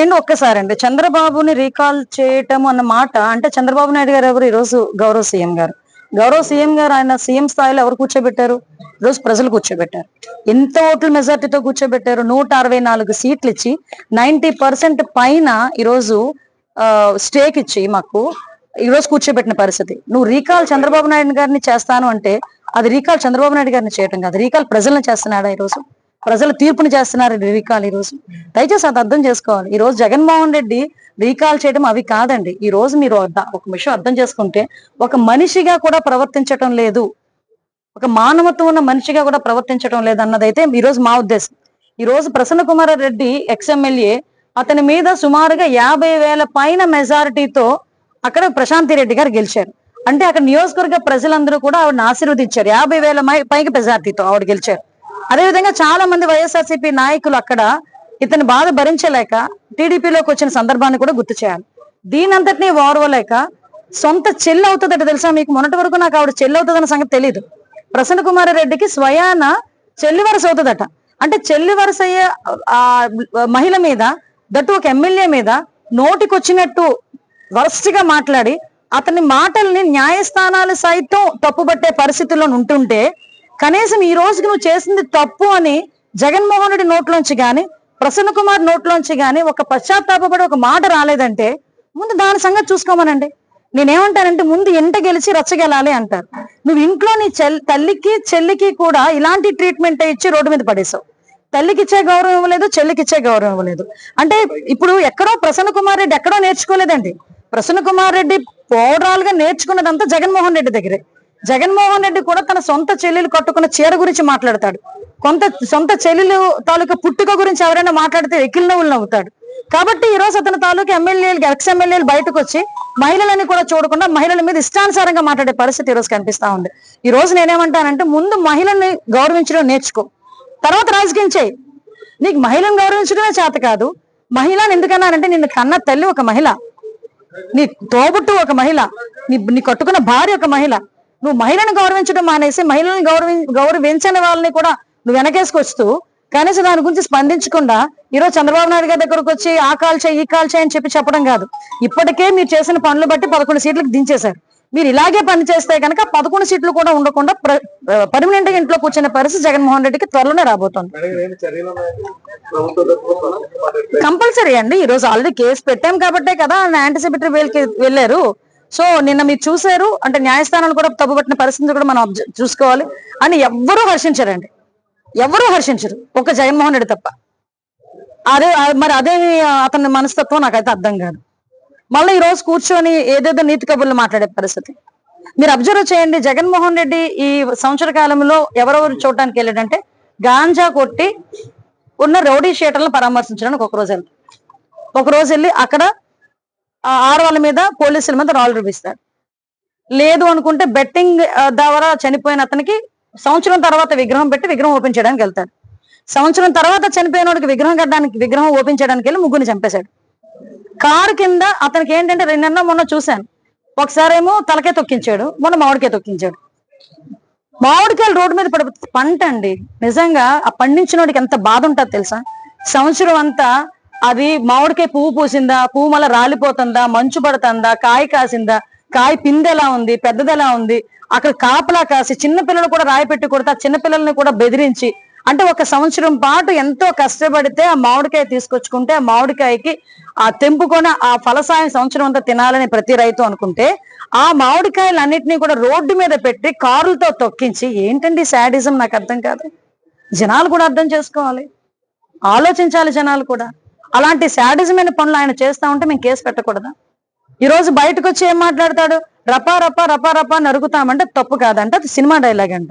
And ఒక్కసారి అండి చంద్రబాబుని రీకాల్ చేయటం అన్న మాట అంటే చంద్రబాబు నాయుడు గారు ఎవరు? ఈ రోజు గౌరవ సీఎం గారు. గౌరవ సీఎం గారు ఆయన సీఎం స్థాయిలో ఎవరు కూర్చోబెట్టారు? ఈ రోజు ప్రజలు కూర్చోబెట్టారు. ఎంత ఓట్ల మెజార్టీతో కూర్చోబెట్టారు? నూట అరవై నాలుగు సీట్లు ఇచ్చి నైన్టీ పర్సెంట్ పైన ఈరోజు స్టేక్ ఇచ్చి మాకు ఈ రోజు కూర్చోబెట్టిన పరిస్థితి. నువ్వు రీకాల్ చంద్రబాబు నాయుడు గారిని చేస్తాను అంటే అది రీకాల్ చంద్రబాబు నాయుడు గారిని చేయటం కాదు. రీకాల్ ప్రజలను చేస్తున్నాడా ఈ రోజు ప్రజలు తీర్పుని చేస్తున్నారు రీకాల్ ఈ రోజు దయచేసి అది అర్థం చేసుకోవాలి. ఈ రోజు జగన్మోహన్ రెడ్డి రీకాల్ చేయడం అవి కాదండి. ఈ రోజు మీరు ఒక విషయం అర్థం చేసుకుంటే ఒక మనిషిగా కూడా ప్రవర్తించటం లేదు. ఒక మానవత్వం ఉన్న మనిషిగా కూడా ప్రవర్తించడం లేదు అన్నదైతే ఈ రోజు మా ఉద్దేశం. ఈ రోజు ప్రసన్న కుమార్ రెడ్డి ఎక్స్ఎమ్మెల్యే అతని మీద సుమారుగా యాభై వేల పైన మెజారిటీతో అక్కడ ప్రశాంతి రెడ్డి గారు గెలిచారు. అంటే అక్కడ నియోజకవర్గ ప్రజలందరూ కూడా ఆవిడని ఆశీర్వదించారు. యాభై వేల మై- పైకి మెజారిటీతో ఆవిడ గెలిచారు. అదేవిధంగా చాలా మంది వైఎస్ఆర్సీపీ నాయకులు అక్కడ ఇతని బాధ భరించలేక టీడీపీలోకి వచ్చిన సందర్భాన్ని కూడా గుర్తు చేయాలి. దీనంతటినీ ఓర్వలేక సొంత చెల్లి అవుతుందట తెలుసా మీకు? మొన్నటి వరకు నాకు ఆవిడ చెల్లి అవుతుందన్న సంగతి తెలియదు ప్రసన్న కుమార్ రెడ్డికి స్వయాన చెల్లి వరుస అవుతుందట. అంటే చెల్లి వరుస అయ్యే ఆ మహిళ మీద దట్టు ఒక ఎమ్మెల్యే మీద నోటికొచ్చినట్టు వరస్ట్గా మాట్లాడి అతని మాటల్ని న్యాయస్థానాలు సైతం తప్పుబట్టే పరిస్థితుల్లో ఉంటుంటే కనీసం ఈ రోజుకి నువ్వు చేసింది తప్పు అని జగన్మోహన్ రెడ్డి నోట్లోంచి గాని ప్రసన్న కుమార్ నోట్లోంచి గాని ఒక పశ్చాత్తాపడి ఒక మాట రాలేదంటే ముందు దాని సంగతి చూసుకోమనండి. నేనేమంటానంటే ముందు ఎంట గెలిచి రచ్చగెలాలి అంటారు. నువ్వు ఇంట్లో నీ తల్లికి చెల్లికి కూడా ఇలాంటి ట్రీట్మెంట్ ఇచ్చి రోడ్డు మీద పడేసావు తల్లికి ఇచ్చే గౌరవం ఇవ్వలేదు చెల్లికి ఇచ్చే గౌరవం ఇవ్వలేదు అంటే ఇప్పుడు ఎక్కడో ప్రసన్న కుమార్ రెడ్డి ఎక్కడో నేర్చుకోలేదండి. ప్రసన్న కుమార్ రెడ్డి ఓవరాల్గా నేర్చుకున్నదంతా జగన్మోహన్ రెడ్డి దగ్గరే. జగన్మోహన్ రెడ్డి కూడా తన సొంత చెల్లెలు కట్టుకున్న చీర గురించి మాట్లాడతాడు. కొంత సొంత చెల్లెలు తాలూకా పుట్టుక గురించి ఎవరైనా మాట్లాడితే ఎకిల్ నవ్వులు నవ్వుతాడు. కాబట్టి ఈ రోజు అతని తాలూకా ఎమ్మెల్యేలు ఎక్స్ ఎమ్మెల్యేలు బయటకు వచ్చి మహిళలని కూడా చూడకుండా మహిళల మీద ఇష్టానుసారంగా మాట్లాడే పరిస్థితి ఈ రోజు కనిపిస్తా ఉంది. ఈ రోజు నేనేమంటానంటే ముందు మహిళల్ని గౌరవించడం నేర్చుకో. తర్వాత రాజకీయం చేయి. నీకు మహిళను గౌరవించడమే చేత కాదు. మహిళని ఎందుకన్నానంటే నిన్ను కన్న తల్లి ఒక మహిళ. నీ తోబుట్టు ఒక మహిళ. నీ నీ కట్టుకున్న భార్య ఒక మహిళ. నువ్వు మహిళను గౌరవించడం మానేసి మహిళలను గౌరవి గౌరవించని వాళ్ళని కూడా నువ్వు వెనకేసుకొస్తూ కనీసం దాని గురించి స్పందించకుండా ఈరోజు చంద్రబాబు నాయుడు గారి దగ్గరకు వచ్చి ఆ కాల్ చేయి ఈ కాల్ చేయి అని చెప్పి చెప్పడం కాదు. ఇప్పటికే మీరు చేసిన పనులు బట్టి పదకొండు సీట్లకు దించేశారు. మీరు ఇలాగే పని చేస్తే కనుక పదకొండు సీట్లు కూడా ఉండకుండా పర్మనెంట్గా ఇంట్లో కూర్చునే పరిస్థితి జగన్మోహన్ రెడ్డికి త్వరలోనే రాబోతోంది. కంపల్సరీ అండి. ఈ రోజు ఆల్రెడీ కేసు పెట్టాం కాబట్టే కదా యాంటిసిపేటరీ వేల్కి వెళ్ళారు. సో నిన్న మీరు చూశారు అంటే న్యాయస్థానాలు కూడా తప్పుపట్టిన పరిస్థితి కూడా మనం చూసుకోవాలి. అని ఎవ్వరూ హర్షించరండి. ఎవరూ హర్షించరు. ఒక జగన్మోహన్ రెడ్డి తప్ప. అదే మరి అదే అతని మనస్తత్వం నాకైతే అర్థం కాదు. మళ్ళీ ఈ రోజు కూర్చొని ఏదేదో నీతి కబుర్లు మాట్లాడే పరిస్థితి. మీరు అబ్జర్వ్ చేయండి జగన్మోహన్ రెడ్డి ఈ సంవత్సర కాలంలో ఎవరెవరు చూడటానికి వెళ్ళాడంటే గాంజా కొట్టి ఉన్న రౌడీ షీటర్లను పరామర్శించడానికి ఒక రోజు వెళ్తాడు ఒక రోజు వెళ్ళి అక్కడ ఆడవాళ్ళ మీద పోలీసుల మీద రాళ్ళు రూపిస్తారు లేదు అనుకుంటే బెట్టింగ్ ద్వారా చనిపోయిన అతనికి సంవత్సరం తర్వాత విగ్రహం పెట్టి విగ్రహం ఓపెన్ చేయడానికి వెళ్తాడు సంవత్సరం తర్వాత చనిపోయిన వాడికి విగ్రహం కట్టడానికి విగ్రహం ఓపెన్ చేయడానికి వెళ్ళి ముగ్గురిని చంపేశాడు. కారు కింద అతనికి ఏంటంటే రెండన్నా మొన్న చూశాను. ఒకసారి ఏమో తలకే తొక్కించాడు మొన్న మామిడికాయ తొక్కించాడు. మామిడికాయలు రోడ్డు మీద పడి పంట అండి. నిజంగా ఆ పండించినోడికి ఎంత బాధ ఉంటుంది తెలుసా? సంవత్సరం అంతా అది మామిడికాయ పువ్వు పూసిందా పువ్వు మళ్ళీ రాలిపోతుందా మంచు పడుతుందా కాయ కాసిందా కాయ పిందెలా ఉంది పెద్దదెలా ఉంది అక్కడ కాపలా కాసి చిన్న పిల్లలు కూడా రాయి పెట్టి కొడితే ఆ చిన్న పిల్లల్ని కూడా బెదిరించి అంటే ఒక సంవత్సరం పాటు ఎంతో కష్టపడితే ఆ మామిడికాయ తీసుకొచ్చుకుంటే ఆ మామిడికాయకి ఆ తెంపుకొని ఆ ఫలసాయం సంవత్సరం అంతా తినాలని ప్రతి రైతు అనుకుంటే ఆ మామిడికాయలు అన్నిటినీ కూడా రోడ్డు మీద పెట్టి కారులతో తొక్కించి ఏంటండి శాడిజం నాకు అర్థం కాదు. జనాలు కూడా అర్థం చేసుకోవాలి. ఆలోచించాలి జనాలు కూడా. అలాంటి శాడిజమైన పనులు ఆయన చేస్తా ఉంటే మేము కేసు పెట్టకూడదా? ఈ రోజు బయటకు వచ్చి ఏం మాట్లాడతాడు? రపా రపా రపా రపా నరుకుతామంటే తప్పు కాదంట అది సినిమా డైలాగ్ అంట.